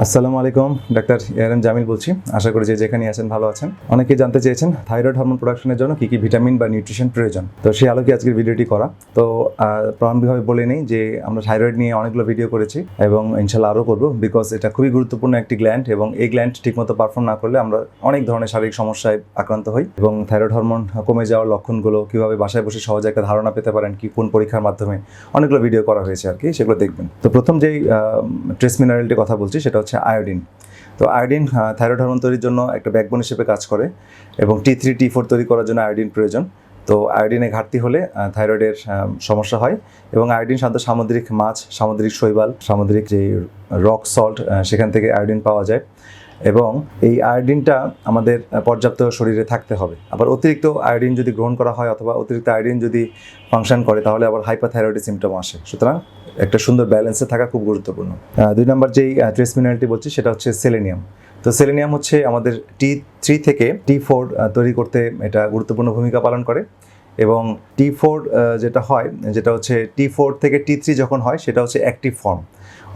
আসসালামু আলাইকুম ডাক্তার ইয়ারান জামিল বলছি। আশা করি যে যেখানে আছেন ভালো আছেন। অনেকে জানতে চেয়েছেন থাইরয়েড হরমোন প্রোডাকশনের জন্য কি কি ভিটামিন বা নিউট্রিশন প্রয়োজন। তো সেই আলোকে আজকের ভিডিওটি করা। তো আহ, প্রারম্ভিকভাবে বলে নেই যে আমরা থাইরয়েড নিয়ে অনেকগুলো ভিডিও করেছি এবং ইনশাল্লাহ আরও করব বিকজ এটা খুবই গুরুত্বপূর্ণ একটি গ্ল্যান্ড এবং এই গ্ল্যান্ড ঠিকমতো পারফর্ম না করলে আমরা অনেক ধরনের শারীরিক সমস্যায় আক্রান্ত হই এবং থাইরয়েড হরমোন কমে যাওয়ার লক্ষণগুলো কীভাবে বাসায় বসে সহজে একটা ধারণা পেতে পারেন কি কোন পরীক্ষার মাধ্যমে অনেকগুলো ভিডিও করা হয়েছে আর কি সেগুলো দেখবেন। তো প্রথম যেই ট্রেস মিনারেলটির কথা বলছি সেটা হচ্ছে আয়োডিন। তো আয়োডিন থাইরয়েড হরমোন তৈরির জন্য একটা ব্যাকবোন হিসেবে কাজ করে এবং টি থ্রি টি ফোর তৈরি করার জন্য আয়োডিন প্রয়োজন। তো আয়োডিনে ঘাটতি হলে থাইরয়েডের সমস্যা হয় এবং আয়োডিন সাধারণত সামুদ্রিক মাছ, সামুদ্রিক শৈবাল, সামুদ্রিক যে রক সল্ট সেখান থেকে আয়োডিন পাওয়া যায়। এবং এই আয়োডিনটা আমাদের পর্যাপ্ত শরীরে থাকতে হবে। আবার অতিরিক্ত আয়োডিন যদি গ্রহণ করা হয় অথবা অতিরিক্ত আয়োডিন যদি ফাংশন করে, তাহলে আবার হাইপাথাইরয়েডের সিমটম আসে। সুতরাং একটা সুন্দর ব্যালেন্সে থাকা খুব গুরুত্বপূর্ণ। দুই নম্বর যেই ট্রেস মিনারেলটি বলছি, সেটা হচ্ছে সেলেনিয়াম। তো সেলেনিয়াম হচ্ছে আমাদের টি থ্রি থেকে টি ফোর তৈরি করতে এটা গুরুত্বপূর্ণ ভূমিকা পালন করে। এবং টি ফোর যেটা হয়, যেটা হচ্ছে টি ফোর থেকে টি থ্রি যখন হয়, সেটা হচ্ছে অ্যাক্টিভ ফর্ম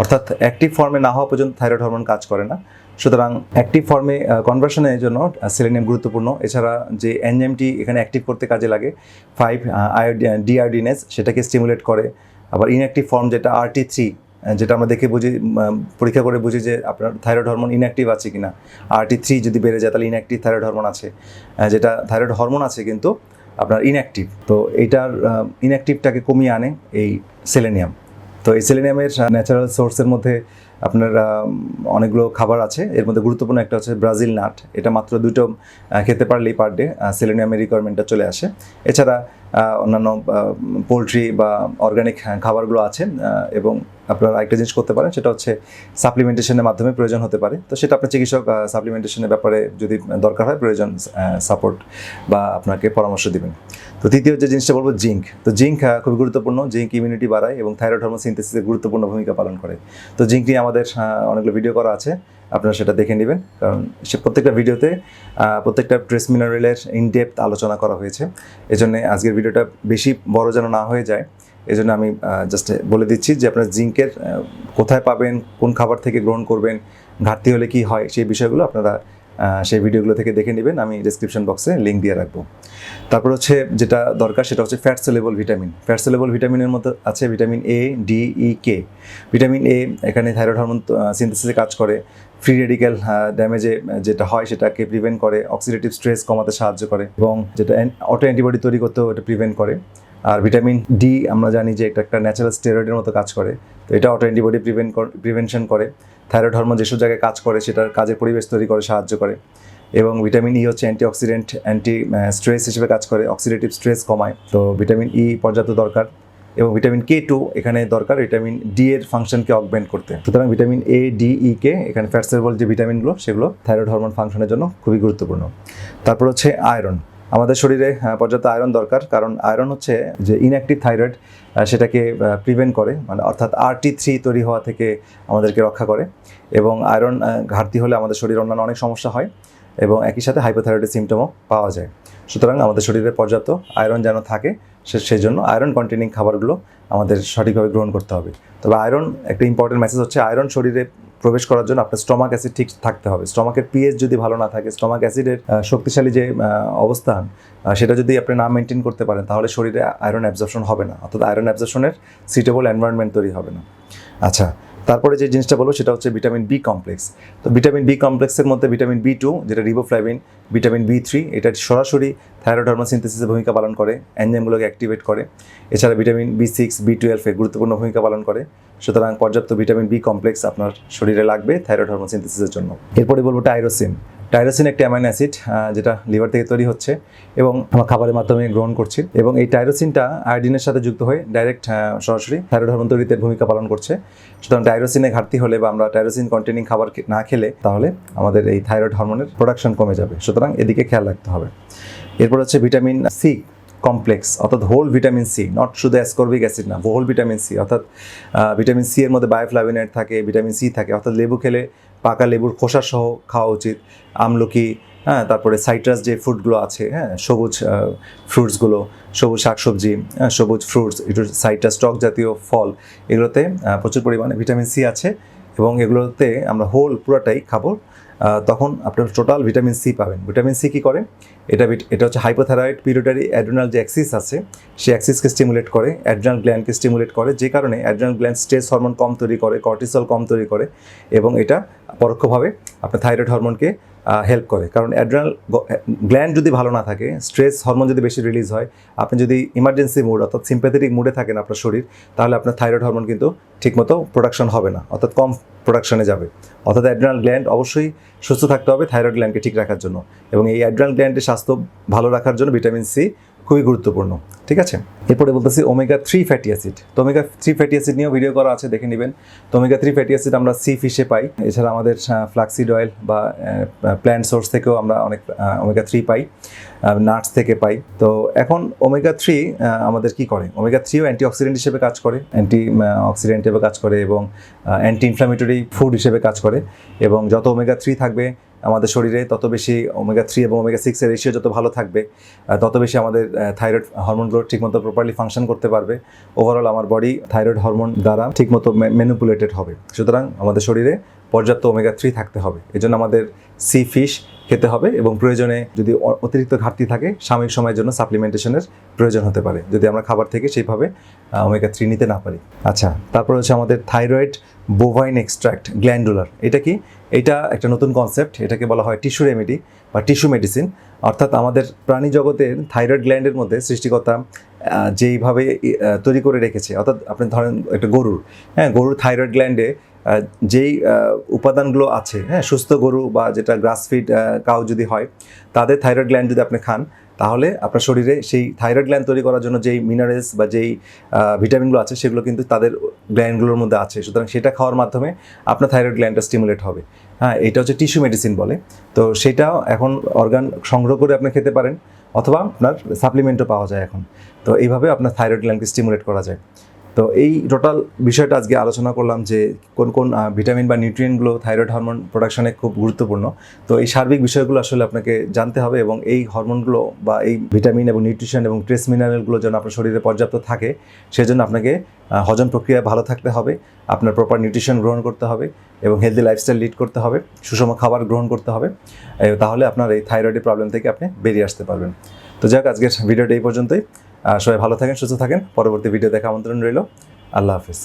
অর্থাৎ অ্যাক্টিভ ফর্মে না হওয়া পর্যন্ত থাইরয়েড হরমোন কাজ করে না। সুতরাং অ্যাক্টিভ ফর্মে কনভার্সনের জন্য সেলেনিয়াম গুরুত্বপূর্ণ। এছাড়া যে এনজাইমটি এখানে অ্যাক্টিভ করতে কাজে লাগে ফাইভ ডিআরডিনেস সেটাকে স্টিমুলেট করে। আবার ইনঅ্যাক্টিভ ফর্ম যেটা আরটি থ্রি যেটা আমরা দেখে বুঝি পরীক্ষা করে বুঝি যে আপনার থাইরয়েড হরমোন ইনঅ্যাক্টিভ আছে কিনা। আরটি থ্রি যদি বেড়ে যায়, তাহলে ইনঅ্যাক্টিভ থাইরয়েড হরমোন আছে। যেটা থাইরয়েড হরমোন আছে কিন্তু আপনার ইনঅ্যাক্টিভ তো এইটার ইনঅ্যাক্টিভটাকে কমিয়ে আনে এই সেলেনিয়াম তো এই সেলেনিয়ামের ন্যাচারাল সোর্সের মধ্যে আপনার অনেকগুলো খাবার আছে। এর মধ্যে গুরুত্বপূর্ণ একটা হচ্ছে ব্রাজিল নাট। এটা মাত্র দুটো খেতে পারলেই পার ডে সেলেনিয়ামের রিকোয়ারমেন্টটা চলে আসে। এছাড়া অন্যান্য পোলট্রি বা অর্গানিক খাবারগুলো আছে এবং আপনারা একটা জিনিস করতে পারেন, সেটা হচ্ছে সাপ্লিমেন্টেশনের মাধ্যমে প্রয়োজন হতে পারে। তো সেটা আপনার চিকিৎসক সাপ্লিমেন্টেশনের ব্যাপারে যদি দরকার হয়, প্রয়োজন সাপোর্ট বা আপনাকে পরামর্শ দিবেন। তো তৃতীয় যে জিনিসটা বলব জিঙ্ক তো জিঙ্ক খুবই গুরুত্বপূর্ণ। জিঙ্ক ইমিউনিটি বাড়ায় এবং থাইরয়েড হরমোন সিনথেসিসে গুরুত্বপূর্ণ ভূমিকা পালন করে। তো জিঙ্ক নিয়ে আমাদের অনেকগুলো ভিডিও করা আছে। আপনারা সেটা দেখে নেবেন, কারণ সে প্রত্যেকটা ভিডিওতে প্রত্যেকটা ট্রেস মিনারেলের ইনডেপথ আলোচনা করা হয়েছে। এজন্য আজকের ভিডিওটা বেশি বড় যেন না হয়ে যায়, এজন্য আমি জাস্ট বলে দিচ্ছি যে আপনার জিঙ্কের কোথায় পাবেন, কোন খাবার থেকে গ্রহণ করবেন, ঘাটতি হলে কি হয়, সেই বিষয়গুলো আপনারা সেই ভিডিওগুলো থেকে দেখে নেবেন, আমি ডিসক্রিপশন বক্সে লিঙ্ক দিয়ে রাখব। তারপর হচ্ছে যেটা দরকার সেটা হচ্ছে fat soluble vitamin fat soluble ভিটামিনের মধ্যে আছে vitamin A D E K vitamin A এখানে থাইরয়েড হরমোন সিনথেসিসে কাজ করে। ফ্রি রেডিক্যাল ড্যামেজে যেটা হয় সেটাকে প্রিভেন্ট করে। অক্সিডেটিভ স্ট্রেস কমাতে সাহায্য করে। এবং যেটা অটো অ্যান্টিবডি তৈরি করতেও এটা প্রিভেন্ট করে। আর ভিটামিন ডি আমরা জানি যে এটা একটা ন্যাচারাল স্টেরয়েডের মতো কাজ করে। তো এটা অটো অ্যান্টিবডি প্রিভেন্ট প্রিভেনশন করে। থাইরয়েড হরমোন যেসব জায়গায় কাজ করে সেটার কাজের পরিবেশ তৈরি করে, সাহায্য করে। এবং ভিটামিন ই হচ্ছে অ্যান্টিঅক্সিডেন্ট অ্যান্টি স্ট্রেস হিসেবে কাজ করে অক্সিডেটিভ স্ট্রেস কমায়। তো ভিটামিন ই পর্যাপ্ত দরকার এবং ভিটামিন কে টু এখানে দরকার ভিটামিন ডি এর ফাংশনকে অগমেন্ট করতে। সুতরাং ভিটামিন এ ডি ই কে এখানে ফ্যাটসেবল যে ভিটামিনগুলো সেগুলো থাইরয়েড হরমোন ফাংশনের জন্য খুবই গুরুত্বপূর্ণ। তারপর হচ্ছে আয়রন আমাদের শরীরে পর্যাপ্ত আয়রন দরকার, কারণ আয়রন হচ্ছে যে ইনঅ্যাক্টিভ থাইরয়েড সেটাকে প্রিভেন্ট করে মানে অর্থাৎ আরটি থ্রি তৈরি হওয়া থেকে আমাদেরকে রক্ষা করে এবং আয়রন ঘাটতি হলে আমাদের শরীরে অন্যান্য অনেক সমস্যা হয় এবং একই সাথে হাইপোথাইরয়েডের সিমটমও পাওয়া যায়। সুতরাং আমাদের শরীরে পর্যাপ্ত আয়রন যেন থাকে, সে, সেই জন্য আয়রন কন্টেনিং খাবারগুলো আমাদের সঠিকভাবে গ্রহণ করতে হবে। তবে আয়রন একটা ইম্পর্টেন্ট মেসেজ হচ্ছে আয়রন শরীরে প্রবেশ করার জন্য আপনার স্টমাক অ্যাসিড ঠিক থাকতে হবে। স্টমাকের পিএইচ যদি ভালো না থাকে, স্টমাক অ্যাসিডের শক্তিশালী যে অবস্থান সেটা যদি আপনি না মেনটেন করতে পারেন, তাহলে শরীরে আয়রন অ্যাবজর্পশন হবে না। অর্থাৎ আয়রন অ্যাবজর্পশনের সিটেবল এনভায়রনমেন্ট তৈরি হবে না। আচ্ছা তারপরে যে জিনিসটা বলব সেটা হচ্ছে ভিটামিন বি কমপ্লেক্স তো ভিটামিন বি কমপ্লেক্সের মধ্যে ভিটামিন বি টু যেটা রিবোফ্লাভিন ভিটামিন বি থ্রি এটা সরাসরি থাইরয়েড হরমোন ভূমিকা পালন করে এনজাইমগুলোকে অ্যাক্টিভেট করে। এছাড়া ভিটামিন বি সিক্স বি টুয়েলভে গুরুত্বপূর্ণ ভূমিকা পালন করে। সুতরাং পর্যাপ্ত ভিটামিন বি কমপ্লেক্স আপনার শরীরে লাগবে থাইরয়েড হরমোন জন্য। এরপরে বলব টাইরোসিন টাইরোসিন একটি অ্যামাইনো অ্যাসিড যেটা লিভার থেকে তৈরি হচ্ছে এবং আমরা খাবারের মাধ্যমে গ্রহণ করছি এবং এই টাইরোসিনটা আয়োডিনের সাথে যুক্ত হয়ে ডাইরেক্ট সরাসরি থাইরয়েড হরমোন তৈরিতে ভূমিকা পালন করছে। সুতরাং টাইরোসিনে ঘাটতি হলে বা আমরা টাইরোসিন কন্টেনিং খাবার না খেলে তাহলে আমাদের এই থাইরয়েড হরমোনের প্রোডাকশন কমে যাবে। সুতরাং এদিকে খেয়াল রাখতে হবে। এরপর হচ্ছে ভিটামিন সি কমপ্লেক্স অর্থাৎ হোল ভিটামিন সি নট শুধু অ্যাসকর্বিক অ্যাসিড না হোল ভিটামিন সি অর্থাৎ ভিটামিন সি এর মধ্যে বায়োফ্লাভিনেট থাকে ভিটামিন সি থাকে, অর্থাৎ লেবু খেলে পাকা লেবুর খোসা সহ খাওয়া উচিত। আমলকি হ্যাঁ তারপরে সাইট্রাস যে ফ্রুটগুলো আছে হ্যাঁ সবুজ ফ্রুটসগুলো সবুজ শাকসবজি হ্যাঁ, সবুজ ফ্রুটস একটু সাইট্রাস টক জাতীয় ফল এগুলোতে প্রচুর পরিমাণে ভিটামিন সি আছে এবং এগুলোতে আমরা হোল পুরাটাই খাব। তখন আপনার টোটাল ভিটামিন সি পাবেন। ভিটামিন সি কী করে? এটা এটা হচ্ছে হাইপোথ্যারয়েড পিরিয়ডারি অ্যাড্রিনাল যে অ্যাক্সিস আছে, সেই অ্যাক্সিসকে স্টিমুলেট করে অ্যাড্রিনাল গ্ল্যান্ডকে স্টিমুলেট করে, যে কারণে অ্যাড্রিনাল গ্ল্যান্ড স্ট্রেস হরমোন কম তৈরি করে কর্টিসল কম তৈরি করে, এবং এটা পরোক্ষভাবে আপনার থাইরয়েড হরমোনকে হেল্প করে। কারণ অ্যাড্রিনাল গ্ল্যান্ড যদি ভালো না থাকে স্ট্রেস হরমোন যদি বেশি রিলিজ হয়, আপনি যদি ইমার্জেন্সি মুড অর্থাৎ সিম্প্যাথেটিক মুডে থাকেন আপনার শরীর, তাহলে আপনার থাইরয়েড হরমোন কিন্তু ঠিকমতো প্রোডাকশন হবে না, অর্থাৎ কম প্রোডাকশনে যাবে। অর্থাৎ অ্যাড্রিনাল গ্ল্যান্ড অবশ্যই সুস্থ থাকতে হবে থাইরয়েড গ্ল্যান্ডকে ঠিক রাখার জন্য। এবং এই অ্যাড্রিনাল গ্ল্যান্ডের স্বাস্থ্য ভালো রাখার জন্য ভিটামিন সি খুবই গুরুত্বপূর্ণ। ঠিক আছে? এরপরে বলতেছি ওমেগা থ্রি ফ্যাটি অ্যাসিড তো ওমেগা থ্রি ফ্যাটি অ্যাসিড নিয়েও ভিডিও করা আছে, দেখে নেবেন। তো ওমেগা থ্রি ফ্যাটি অ্যাসিড আমরা সি ফিশে পাই। এছাড়া আমাদের ফ্লাক্সিড অয়েল বা প্ল্যান্ট সোর্স থেকেও আমরা অনেক ওমেগা থ্রি পাই নাটস থেকে পাই। তো এখন ওমেগা থ্রি আমাদের কি করে? ওমেগা থ্রিও অ্যান্টি অক্সিডেন্ট হিসেবে কাজ করে অ্যান্টি অক্সিডেন্ট হিসেবে কাজ করে এবং অ্যান্টি ইনফ্লামেটরি ফুড হিসেবে কাজ করে। এবং যত ওমেগা থ্রি থাকবে আমাদের শরীরে তত বেশি ওমেগা থ্রি এবং ওমেগা সিক্সের রেশিও যত ভালো থাকবে তত বেশি আমাদের থাইরয়েড হরমোনগুলো ঠিকমতো প্রপারলি ফাংশন করতে পারবে। ওভারঅল আমার বডি থাইরয়েড হরমোন দ্বারা ঠিকমতো ম্যানুপুলেটেড হবে। সুতরাং আমাদের শরীরে পর্যাপ্ত ওমেগা থ্রি থাকতে হবে। এজন্য আমাদের সি ফিশ খেতে হবে এবং প্রয়োজনে যদি অতিরিক্ত ঘাটতি থাকে, সাময়িক সময়ের জন্য সাপ্লিমেন্টেশনের প্রয়োজন হতে পারে। যদি আমরা খাবার থেকে সেইভাবে ওমেগা থ্রি নিতে না পারি। আচ্ছা তারপর হচ্ছে আমাদের থাইরয়েড বোভাইন এক্সট্রাক্ট গ্ল্যান্ডুলার এটা কি? এটা একটা নতুন কনসেপ্ট এটাকে বলা হয় টিস্যু রেমেডি বা টিস্যু মেডিসিন অর্থাৎ আমাদের প্রাণী জগতের থাইরয়েড গ্ল্যান্ডের মধ্যে সৃষ্টিকর্তা যেইভাবে তৈরি করে রেখেছে। অর্থাৎ আপনি ধরেন একটা গরুর হ্যাঁ গরুর থাইরয়েড গ্ল্যান্ডে যেই উপাদানগুলো আছে হ্যাঁ সুস্থ গরু বা যেটা গ্রাসফিড কাউ যদি হয়, তাদের থাইরয়েড গ্ল্যান্ড যদি আপনি খান তাহলে আপনার শরীরে সেই থাইরয়েড গ্ল্যান্ড তৈরি করার জন্য যেই মিনারেলস বা যেই ভিটামিনগুলো আছে সেগুলো কিন্তু তাদের গ্ল্যান্ডগুলোর মধ্যে আছে। সুতরাং সেটা খাওয়ার মাধ্যমে আপনার থাইরয়েড গ্ল্যান্ডটা স্টিমুলেট হবে। হ্যাঁ এটা হচ্ছে টিস্যু মেডিসিন বলে। তো সেটাও এখন অর্গান সংগ্রহ করে আপনি খেতে পারেন, অথবা আপনার সাপ্লিমেন্টও পাওয়া যায় এখন। তো এইভাবে আপনার থাইরয়েড গ্ল্যান্ডকে স্টিমুলেট করা যায়। তো এই টোটাল বিষয়টা আজকে আলোচনা করলাম যে কোন কোন ভিটামিন বা নিউট্রিয়েন্টগুলো থাইরয়েড হরমোন প্রোডাকশনে খুব গুরুত্বপূর্ণ। তো এই সার্বিক বিষয়গুলো আসলে আপনাকে জানতে হবে এবং এই হরমোনগুলো বা এই ভিটামিন এবং নিউট্রিশন এবং ট্রেস মিনারেলগুলো যেন আপনার শরীরে পর্যাপ্ত থাকে, সেজন্য আপনাকে হজম প্রক্রিয়া ভালো থাকতে হবে, আপনার প্রপার নিউট্রিশন গ্রহণ করতে হবে এবং হেলদি লাইফস্টাইল লিড করতে হবে, সুষম খাবার গ্রহণ করতে হবে তাহলে আপনার এই থাইরয়েডের প্রবলেম থেকে আপনি বেরিয়ে আসতে পারবেন। তো যাক, আজকের ভিডিওটা এই পর্যন্তই। সবাই ভালো থাকেন সুস্থ থাকেন। পরবর্তী ভিডিও দেখা আমন্ত্রণ রইল। আল্লাহ হাফিজ।